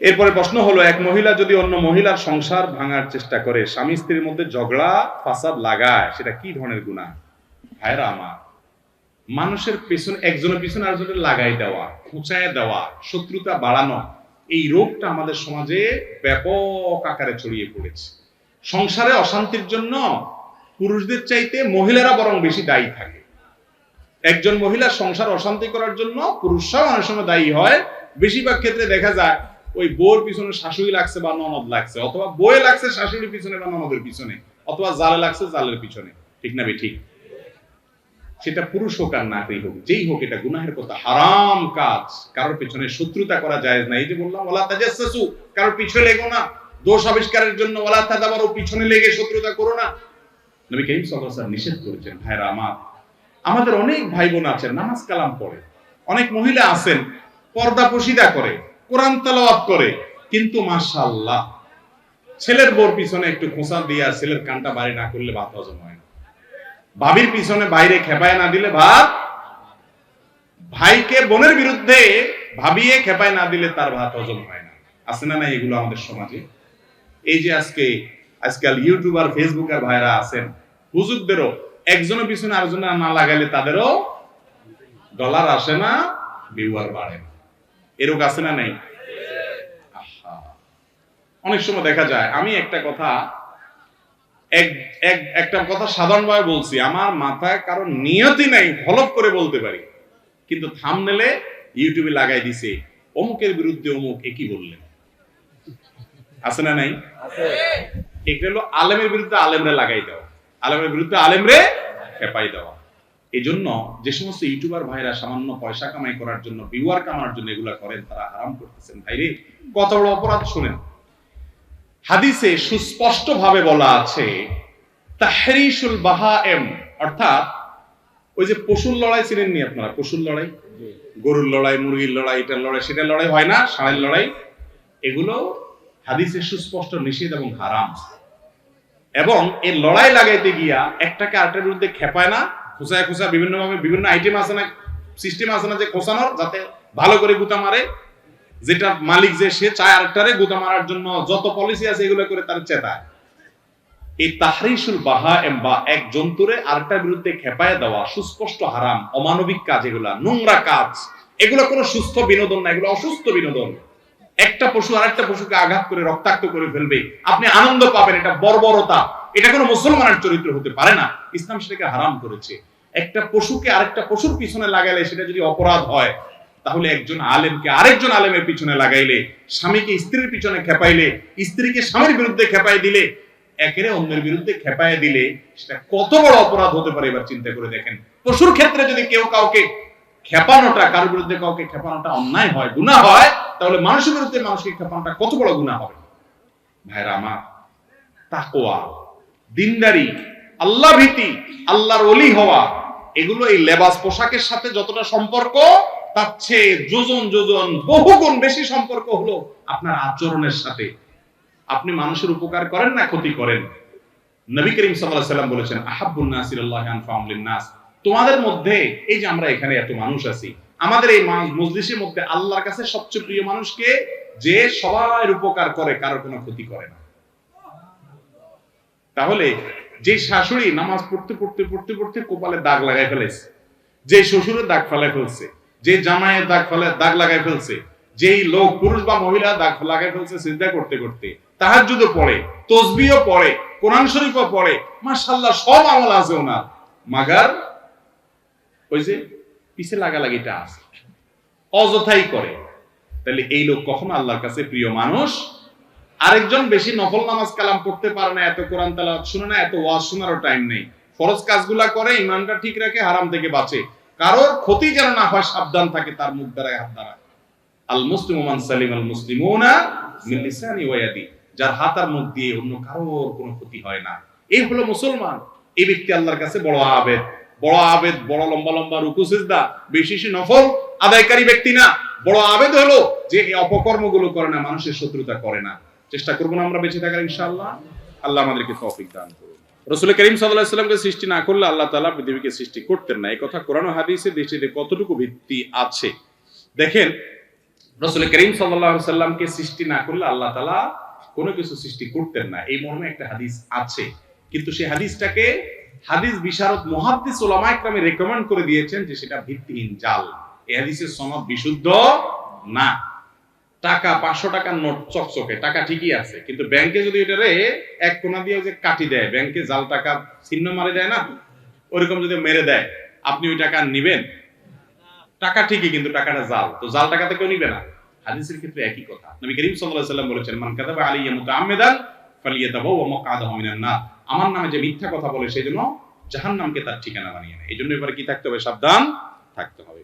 এরপরে প্রশ্ন হলো, এক মহিলা যদি অন্য মহিলার সংসার ভাঙার চেষ্টা করে, স্বামী স্ত্রীর মধ্যে ঝগড়া, ফাসাদ লাগায়, সেটা কি ধরনের গুণা? ভাইরা আমার, মানুষের পেছনে, একজনের পিছনে আরেকজনের লাগাই দেওয়া, খুঁচায় দেওয়া, শত্রুতা বাড়ানো, এই রোগটা আমাদের সমাজে ব্যাপক আকারে ছড়িয়ে পড়েছে। সংসারে অশান্তির জন্য পুরুষদের চাইতে মহিলারা বরং বেশি দায়ী থাকে। একজন মহিলা সংসার অশান্তি করার জন্য পুরুষরাও অনেক সময় দায়ী হয়, বেশিরভাগ ক্ষেত্রে দেখা যায় ওই বউর পিছনে শাশুড়ি লাগছে বা ননদ লাগছে, অথবা বয়ে লাগছে শাশুড়ির পিছনে বা ননদের পিছনে, অথবা জালে লাগছে জালের পিছনে, ঠিক না ঠিক? সেটা পুরুষ হোক আর নারী হোক, যেই হোক এটা গুনাহের কথা, হারাম কাজ, কারোর পিছনে শত্রুতা করা যায় না। এই যে বললাম ওলা তাজাসসু কারোর পিছনে লেগো না, দোষ আবিষ্কারের জন্য ওলা তাদাবারও পিছনে লেগে শত্রুতা করো না। নবী করিম সাল্লাল্লাহু নিষেধ করেছেন ভাইরা আমার, আমাদের অনেক ভাই বোন আছেন, নামাজ কালাম পড়ে, অনেক মহিলা আছেন, পর্দা পশিদা করে কোরআন তেলাওয়াত করে, কিন্তু মাশাআল্লাহ, ছেলের বোর পিছনে একটু খোঁচা দিয়া ছেলের কানটা বাড়ি না করলে ভাত হজম হয় না। ভাবির পিছনে বাইরে খেপায় না দিলে ভাত, ভাইকে বোনের বিরুদ্ধে ভাবিয়ে খেপায় না দিলে তার ভাত হজম হয় না। আছে না না এগুলো আমাদের সমাজে? এই যে আজকে, আজকাল ইউটিউবার, ফেসবুকার ভাইরা আছেন, হুজুরদেরও একজনের পিছনে আরেকজনের না লাগাইলে তাদেরও ডলার আসে না ভিউয়ার বাড়ে না। এরকম আছে না নাই? অনেক সময় দেখা যায় আমি একটা কথা এক এক একটা কথা সাধারণভাবে বলছি আমার মাথায় কারও নিয়তি নাই হলপ করে বলতে পারি। কিন্তু থামনেলে ইউটিউবে লাগাই দিছে অমুকের বিরুদ্ধে অমুক একই বললেন? আছে না নাই? এটা হলো আলেমের বিরুদ্ধে আলেমরে লাগাই দেওয়া আলেমের বিরুদ্ধে আলেমরে খেপাই দেওয়া। এই জন্য যে সমস্ত ইউটিউবার ভাইরা সামান্য পয়সা কামাই করার জন্য ভিউয়ার কামার জন্য এগুলা করেন তারা হারাম করতেছেন। ভাইরে কত বড় অপরাধ শুনেন। হাদিসে সুস্পষ্ট ভাবে বলা আছে তাহরিসুল বাহাএম অর্থাৎ ওই যে পশুর লড়াই চিনেন নি আপনারা? পশুর লড়াই? গরুর লড়াই মুরগির লড়াই এটার লড়াই সেটার লড়াই হয় না ষাঁড়ের লড়াই। এগুলো হাদিসে সুস্পষ্ট নিষেধ এবং হারাম। এবং এই লড়াই লাগাইতে গিয়া একটাকে আরেকটার বিরুদ্ধে খেপায় না খোঁচায় খোঁচা বিভিন্ন ভাবে বিভিন্ন আইটেম আছে না সিস্টেম আছে না যে খোঁচানোর যাতে ভালো করে গুতা মারে। যেটা মালিক যে সে চায় আরেকটারে গুতা মারার জন্য যত পলিসি আছে এগুলো করে তার চেতায় এই তাহরিসুল বাহা এম বা এক জন্তুরে আরেকটার বিরুদ্ধে খেপায় দেওয়া সুস্পষ্ট হারাম, অমানবিক কাজ এগুলা, নোংরা কাজ। এগুলো কোনো সুস্থ বিনোদন না, এগুলো অসুস্থ বিনোদন। একটা পশু আরেকটা পশুকে আঘাত করে রক্তাক্ত করে ফেলবে। আপনি আনন্দ পাবেন, এটা বর্বরতা। এটা কোনো মুসলমানের চরিত্র হতে পারে না। ইসলাম সেটাকে হারাম করেছে। একটা পশুকে আরেকটা পশুর পিছনে লাগাইলে সেটা যদি অপরাধ হয়, তাহলে একজন আলেমকে আরেকজন আলেমের পিছনে লাগাইলে, স্বামীকে স্ত্রীর পিছনে খেপাইলে, স্ত্রীকে স্বামীর বিরুদ্ধে খেপাই দিলে, একেরে অন্যের বিরুদ্ধে খেপায় দিলে, সেটা কত বড় অপরাধ হতে পারে এবার চিন্তা করে দেখেন। পশুর ক্ষেত্রে যদি কেউ কাউকে খেপানোটা, কারোর বিরুদ্ধে কাউকে খেপানোটা অন্যায় হয় গুণা হয়, তাহলে মানুষের বিরুদ্ধে মানুষকে খেপানোটা কত বড় গুণা হবে? ভাইরা আমার তাকোয়া দিনদারি, আল্লাহ ভীতি, আল্লাহর অলি হওয়া, এগুলো এই লেবাস পোশাকের সাথে যতটা সম্পর্ক, তার চেয়ে যোজন যোজন বহুগুণ বেশি সম্পর্ক হলো আপনার আচরণের সাথে। আপনি মানুষের উপকার করেন না ক্ষতি করেন? নবী করিম সাল্লাম বলেছেন, আহাব্বুন নাসিরাল্লাহি লিন-নাস তোমাদের মধ্যে, এই যে আমরা এখানে এত মানুষ আছি, আমাদের এই মজলিসের মধ্যে আল্লাহর কাছে সবচেয়ে প্রিয় মানুষকে যে সবার উপকার করে, কারও কোনো ক্ষতি করে না। তাহলে যে শাশুড়ি নামাজ পড়তে পড়তে পড়তে পড়তে কপালে দাগ লাগাই ফেলেছে, যে শ্বশুরের দাগ ফেলাই ফেলছে, যে জামাইয়ের দাগ ফেলে দাগ লাগাই ফেলছে, যেই লোক পুরুষ বা মহিলা দাগ লাগাই ফেলছে চিন্তা করতে করতে তাহার যদি পড়ে তসবিও পড়ে, কোরআন শরীফও পড়ে মাশাল্লাহ সব আমল আছে ওনার। মাগার ওই যে পিছে লাগালাগিটা আছে, অযথাই করে। তাহলে এই লোক কখনো আল্লাহর কাছে প্রিয় মানুষ আরেকজন বেশি নফল নামাজ কালাম পড়তে পারে না, এত কোরআন তালাওয়াত শুনে না, এত ওয়াজ শোনারও টাইম নেই। ফরজ কাজগুলা করে, ইমানটা ঠিক রাখে হারাম থেকে বাঁচে। কারোর ক্ষতি যেন না হয়, সাবধান থাকে, তার মুখ দ্বারা হাত দ্বারা। আল মুসলিম মান সালিম আল মুসলিমুনা মিন লিসানি ওয়া ইয়াদি। যার হাত আর মুখ দিয়ে অন্য কারোর কোনো ক্ষতি হয় না। এই হলো মুসলমান। এই ব্যক্তি আল্লাহর কাছে বড় আবেদ। বড় আবেদ, বড় লম্বা লম্বা রুকু, সিজদা বেশি নফল, আদায়কারী ব্যক্তি না। বড় আবেদ হলো যে এই অপকর্মগুলো করে না, মানুষের শত্রুতা করে না। চেষ্টা করব না আমরা বেঁচে থাকার, ইনশাআল্লাহ। আল্লাহ আমাদেরকে তৌফিক দান করুন। রসুল করিম সাল্লাহ সাল্লামকে সৃষ্টি না করলে আল্লাহ তাআলা পৃথিবীকে সৃষ্টি করতেন না। এই কথা কোরআন হাদিসের দৃষ্টিতে কতটুকু ভিত্তি আছে? দেখেন, রসুল করিম সাল্লাল্লাহু সাল্লামকে সৃষ্টি না করলে আল্লাহ তালা কোনো কিছু সৃষ্টি করতেন না। এই মর্মে একটা হাদিস আছে। কিন্তু সেই হাদিসটাকে হাদিস বিশারদ মুহাদ্দিস ওলামা একরামে রেকমেন্ড করে দিয়েছেন যে সেটা ভিত্তিহীন জাল। এই হাদিসের সনদ বিশুদ্ধ না। টাকা, পাঁচশো টাকার নোট চকচকে, টাকা ঠিকই আছে। কিন্তু ব্যাংকে যদি এটারে এক কোনা দিয়ে যে কাটি দেয়, ব্যাংকে জাল টাকা চিহ্ন মারে দেয় না? ওরকম যদি মেরে দেয়, আপনি ওই টাকা নিবেন? টাকা ঠিকই, কিন্তু টাকাটা জাল। তো জাল টাকাতে কেউ নিবে না। হাদিসের ক্ষেত্রে একই কথা। নবী করিম সাল্লাম বলেছেন, মান আমার নামে যে মিথ্যা কথা বলে সেজন্য জাহান্নামকে তার ঠিকানা বানিয়ে নেয়। এই জন্য এবারে কি থাকতে হবে? সাবধান থাকতে হবে।